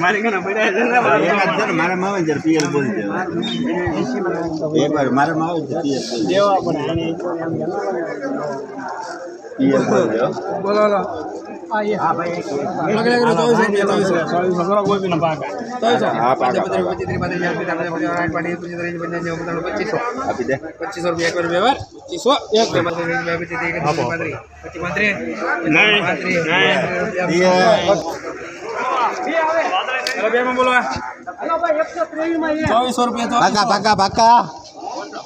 મારી કને પડ્યા છે ને એક જ છે ને, મારા માવે પિયર બોલ દે મારા માવે પિયર પિયર બોલ બોલો પચીસો રૂપિયા એક વાર વ્યવહાર ચોવીસો રૂપિયા પાકા પાકા પાકા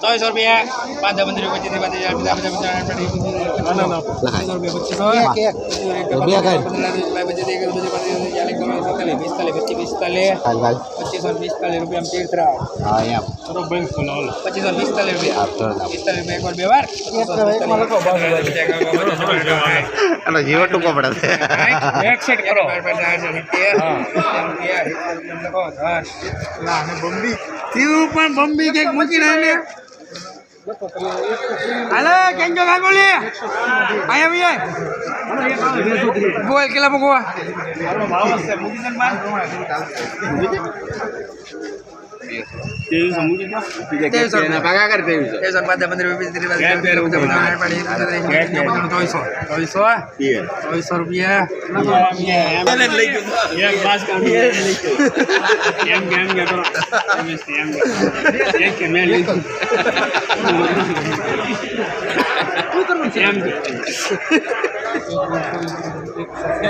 ચોવીસો રૂપિયા પાંચ દસ પંદર પચીસ ત્રીસ, પાંત્રીસ, ચાલીસ, પચાસ, પંચાવન, સાઠ, પચીસ, પચીસો રૂપિયા પચીસો બે કર. પિસ્તાલીસ પચીસ પિસ્તાલીસ હાલ હાલ પચીસો પિસ્તાલીસ રૂપિયા તીર્થરા હા એમ કરો બેંક ખોલાવો પચીસો પિસ્તાલીસ રૂપિયા આપતો જ આપ. પિસ્તાલીસ રૂપિયા એક વાર બે વાર હાલો જીવો ટૂંકો પડે છે એક સેટ કરો તીવું પણ બંબી કંઈક મૂકીને આને હાલે કેમ જો ગાંગુલી? આયા ભૈયા બોલ કેટલા મૂકવા ત્રેવીસો મૂકી રૂપિયા.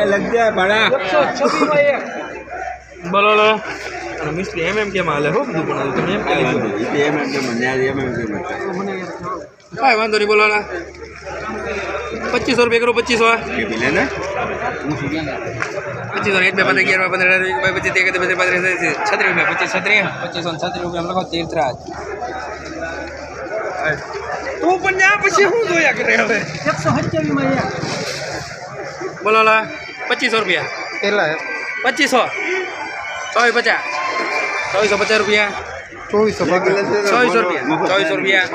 લગ જાય બડા બોલો લો અને મિસ્ત્રી એમ એમ કેમ હાલે હો બધું પણ તમે એમ કાંઈ કેમ વાંધો નહીં. એમ એમ કેમ ન્યાય એમ એમ કેમ કાંઈ વાંધો નહીં બોલો ના પચીસો રૂપિયા કરો પચીસો કે પી લે ને પચીસો એક બે પંદર અગિયાર બાર, પંદર અઢાર, વીસ, બાવીસ, પચીસ ત્રીસ, એકત્રીસ, બત્રીસ, પાંત્રીસ, છત્રીસ રૂપિયા પચીસ છત્રીસ પચીસો ને છત્રીસ રૂપિયા લખો તીર્થરાજ તું પણ જા પછી શું જોયા કરે હવે બોલો લા પચીસો રૂપિયા કેટલા પચીસો ચોવીસ પચાસ ચોવીસો પચાસ રૂપિયા. ચોવીસો ચોવીસો રૂપિયા. ચોવીસો રૂપિયા.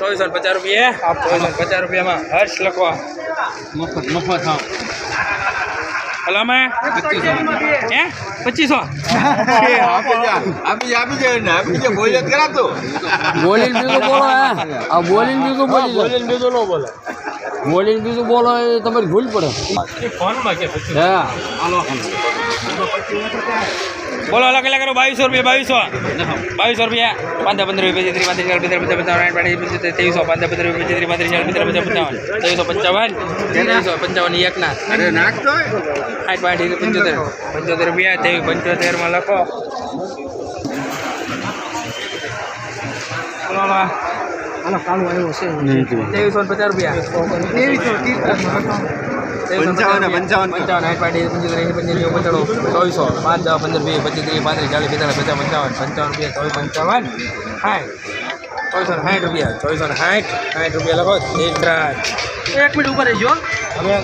ચોવીસો પચાસ રૂપિયા. ચોવીસો પચાસ રૂપિયામાં હર્ષ લખવા. મફત મફત હા હલામાં? હે? પચીસો. બોલીને બીજું બોલો હે? આ બોલીને બીજું બોલી બોલીને બીજું ન બોલે. બોલીને બીજું બોલો એ તમારી ભૂલ પડે. હે? બોલો અલગ અલગ કરો બાવીસો રૂપિયા બાવીસો બાવીસો રૂપિયા પાંચ પંદર રૂપિયા ત્રીસ પાંત્રીસ ચાલીસ પચાસ પંચાવન સાઠ પાંત્રીસ પંચોતેર ત્રેવીસો પાંચ પંદર રૂપિયા ત્રીસ પાંત્રીસ ચાર પંદર પંદર પંચાવન ત્રેવીસો પંચાવન ત્રેવીસો પંચાવન એક ના અરે નાખતો સાઠ પાંત્રીસ પંચોતેર પંચોતેર રૂપિયા ત્રેવીસ પંચોતેરમાં લખો. ત્રેવીસો પચાસ રૂપિયા ત્રેવીસો પંચાવન, પંચાવન. પંચાવન સાઠ પાંત્રીસ પંચોતેર એંશી પંચ્યાસી પંચાણું ચોવીસો પાંચ દસ પંદર વીસ પચીસ ત્રીસ પાંત્રીસ ચાલીસ પિસ્તાલીસ પચાસ પંચાવન પંચાવન રૂપિયા ચોવીસ પંચાવન સાઠ ચોવીસો ને સાઠ રૂપિયા ચોવીસો ને સાઠ સાઠ રૂપિયા લખો એક એક મિનિટ ઉપર રહેજો હવે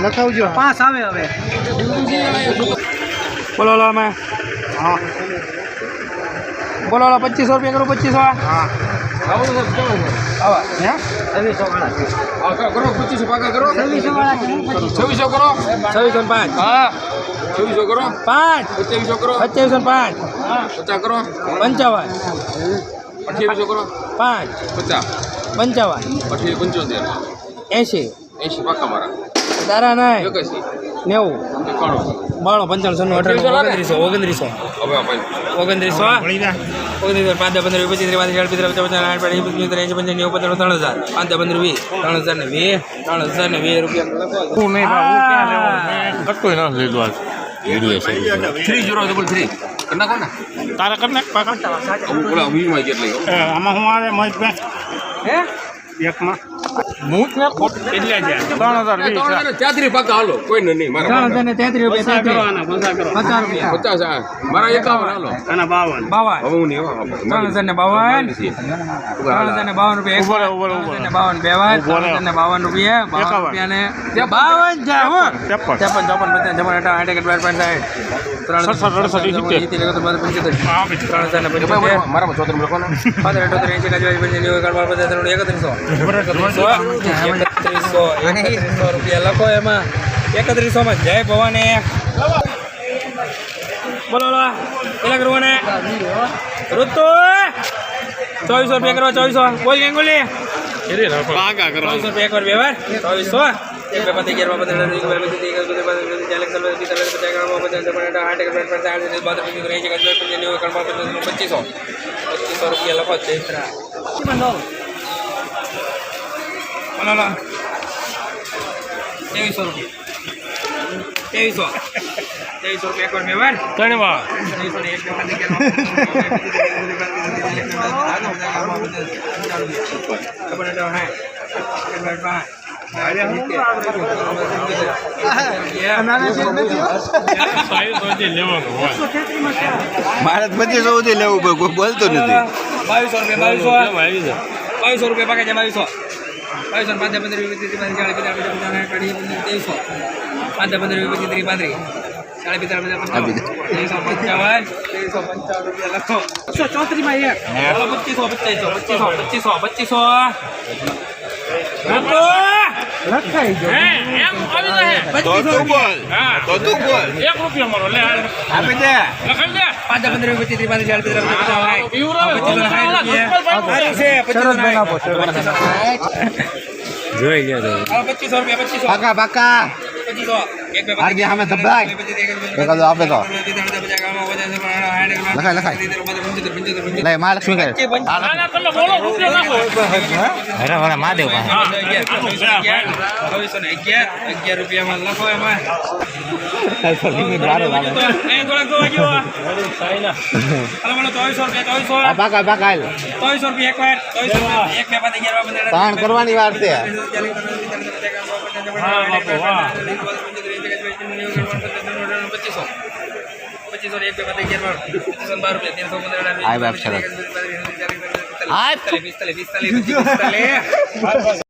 લખાવજો પાંચ આવે હવે બોલો લો અમે હા બોલો લો પચીસો રૂપિયા કરું પચીસો હા આવા કરો પચીસો પાકા કરો છવ્વીસો કરો છવ્વીસો પાંચ હા ચોવીસો કરો પાંચ સત્યાવીસો કરો સત્યાવીસો ને પાંચ પચાસ કરો પંચાવન અઠ્યાવીસો કરો પાંચ પચાસ પંચાવન અઠ્યાવીસ પંચોતેર એંશી એંશી પાકા મારા તારા એકાશી નેવું બાણું પંચાવન સન્નું અઠાણું ઓગણત્રીસો ઓગણત્રીસો હવે ઓગણત્રીસો ઓગણત્રીસો પાંચ પંદર પચીસ ચાલીસ પિસ્તાલીસ પચાસ પચાસ આઠ પાંચ પંચોતેર એંશી પંચાવન નેવું ત્રણ હજાર પાંચ પંદર વીસ ત્રણ હજાર ને વીસ ત્રણ હજાર ને વીસ રૂપિયા હું નહીં ભાવ હું ક્યાં લેવો કટકોઈ ન લીધું આજ થ્રી જીરો ડબલ થ્રી નાખો ને તારે કરી નાખ આમાં હું આવે મહેશભાઈ હે એકમાં હું જ ખોટ એટલે છે? ત્રણ હજાર વીસ ત્યાંથી પાકા હાલો. કોઈ ને નહીં મારા ત્રણ હજાર તેત્રીસ રૂપિયા રૂપિયા. પચાસ મારા એકાવન હાલો. અને બાવન. બાવન. હું નહીં ત્રણ હજાર ને બાવન. ત્રણ હજાર ને બાવન રૂપિયા. હજાર ને બાવન બે વાર ત્રણ હજાર ને બાવન રૂપિયા. બાવન. રૂપિયા ને બાવન છે ત્રેપન. ત્રેપન ચોપન પચાસ છપ્પન અઠાવન આઠ એક બાર પાંચ સાઠ રૂપિયા. લખો એમાં. એકત્રીસો માં જય ભવાની. બોલો કેટલા કરવાને. ઋતુ. ચોવીસો રૂપિયા કરવા ચોવીસો. બોલ ગંગુલી. ચોવીસો રૂપિયા એક વાર બે વાર ચોવીસો. પચાસ પંચાસી રૂપિયા લખો ચૈત્રા ત્રેવીસો રૂપિયા ત્રેવીસો ત્રેવીસો રૂપિયા એક વાર બે વાર ત્રણ વાર ત્રેવીસો ને એક બે પતિ અગિયાર મારે પચીસો સુધી લેવું પડે કોઈ બોલતો નથી બાવીસો રૂપિયા બાવીસો બાવીસો રૂપિયા પાકે છે બાવીસો બાવીસો પાંચ પંદર વીસ ચાલીસ પચાસ ત્રેવીસો પાંચ પંદર વીસ ત્રીસ પાંત્રીસ સાડા પંચાવન ત્રેવીસો પંચાવન ત્રેવીસો પંચાવન રૂપિયા લખો બસો પચીસો પચીસો પચીસો પચીસો પચીસો લખાઈ તો તું બોલ. તો તું બોલ. 1 રૂપિયો મારો લે આપી દે. લખાઈ દે. પાંચ પંદર વીસ પચીસ ત્રીસ પાંત્રીસ ચાલીસ પિસ્તાલીસ પચાસ પચાસ જોઈ ગયા ચાલો પચીસો રૂપિયા પચીસો. પાકા પાકા. પચીસો. આપે તો. લખાય, લખાય. લે મહાલક્ષ્મી કરે ના તમે બોલો રૂપિયા નાખો અરે વાળા મહાદેવ અગિયાર રૂપિયામાં લખો એમાં પંદર કરવાની વાર છે પચીસો ને એક બે પાંચ અગિયાર બાર પચીસો ને બાર રૂપિયા તેરસો પંદર આય બાપ સરસ. પિસ્તાલીસ પિસ્તાલીસ પિસ્તાલીસ પિસ્તાલીસ